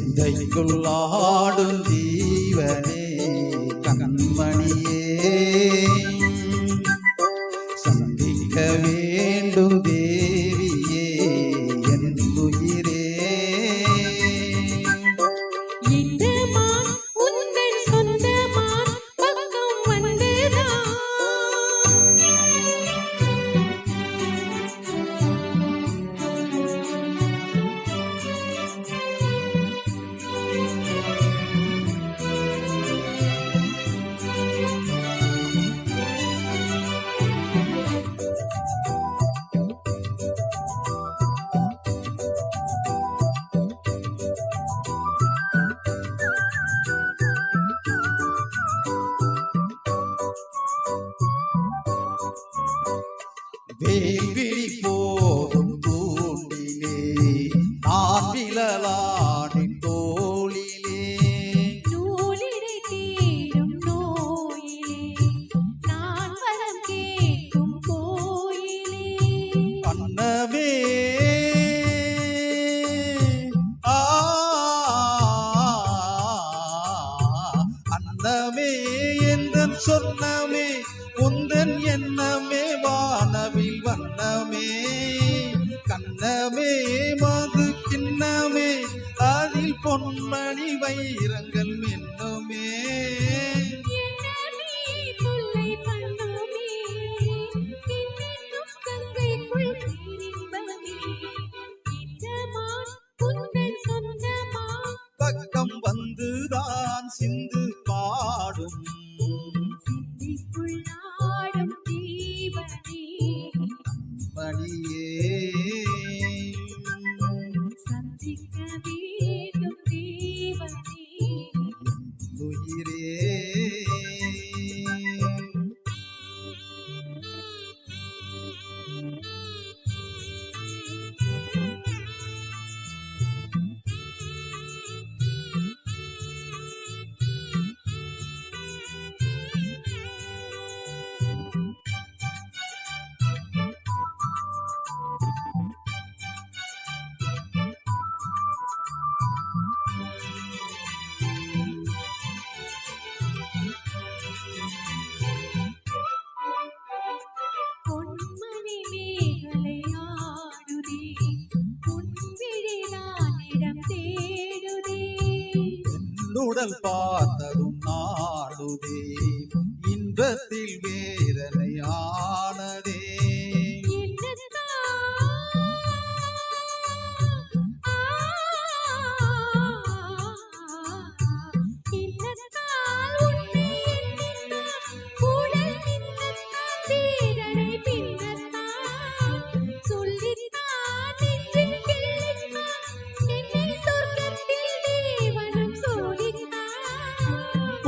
சிந்தைக்குள்ளாடும் தீவனே கண்மணியே. சந்திக்கவே வேல்விழி போதும் தூண்டிலே நான் விழலாடின் தோளிலே. நூலிடை தேடும் நோயிலே நான் வரம் கேட்கும் கோயிலே. அன்னமே ஆ அன்னமே எந்தன் சொன்னமே உந்தன் எண்ணமே. பொன்மணி வைரங்கள் மின்னுமே. பக்கம் வந்துதான் சிந்து பாடும். மணியே. உடல் பார்த்ததும்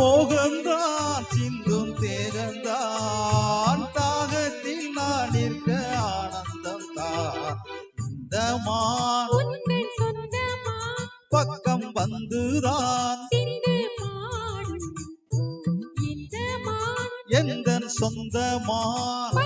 மோகம்தான் சிந்தும் தேகந்தான் தாகத்தில் நான் நிற்க ஆனந்தம் தான். இந்த பக்கம் வந்துதான். எந்த சொந்தமான்